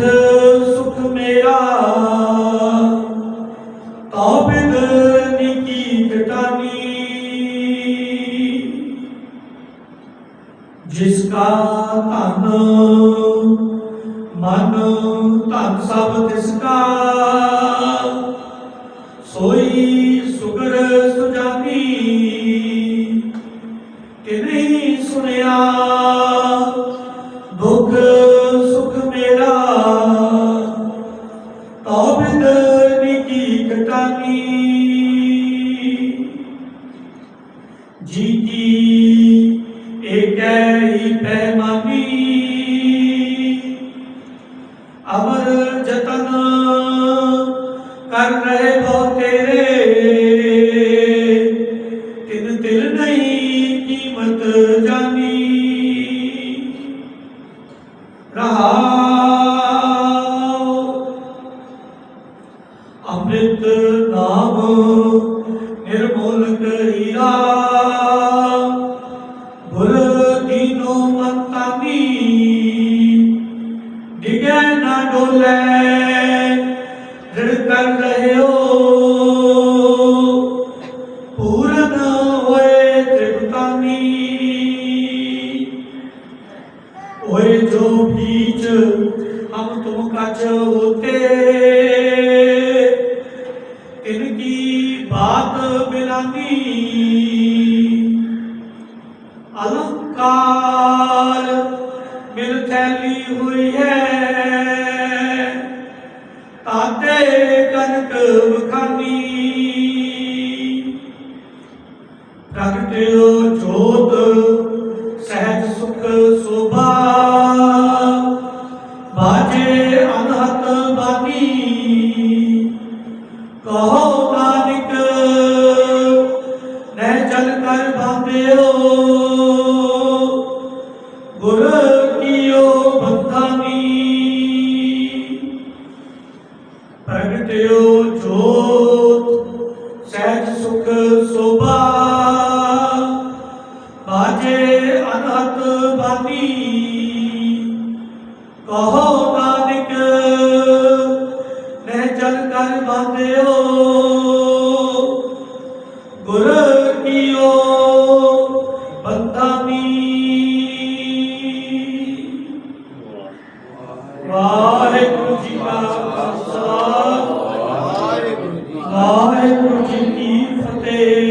ਦੁਖ ਸੁਖ ਮੇਰਾ। ਤਾਬਿਦ ਨਿਕੀ ਕਟਾਨੀ ਜਿਸ ਕਾ ਧਨ, ਮਨ, ਧਨ ਸਭ ਤਿਸ ਕਾ। ਸੋਈ ਸੁਗਰ ਸੁਜਾਨੀ ਨਹੀਂ ਸੁਣਿਆ ਦੁਖ ਸੁਖ ਮੇਰਾ। ਰਹਾਉ ਅੰਮ੍ਰਿਤ ਨਾਮ ਨਿਰਮੋਲਕ ਹੀਰਾ ਗੁਰ ਦੀਨੋ ਮੰਤਾਨੀ ਡਿਗੈ ਨਾ ਡੋਲੇ। ਦ੍ਰਿੜ ਕਰ ਰਹਿਓ जो बीच हम तुम कच होते तिनकी बात मिलानी अलंकार मिल फैली हुई है ताते कनक बखानी प्रगट्यो जोत ਅਨਹਤ ਕਹੋ ਨਾਨਕ, ਨਹਿ ਚਲ ਕਰ ਬਾਂਧਿਓ। ਗੁਰ ਕੀਓ ਬੰਧਾਨੀ ਪ੍ਰਗਟਿਓ ਜੋਤ, ਸਹਿਜ ਸੁਖ ਸੋਭਾ। ਬਾਜੇ ਅਨਹਤ ਬਾਨੀ ਕਹੋ ਵਾਹਿਗੁਰੂ ਜੀ ਕੀ ਫਤਿਹ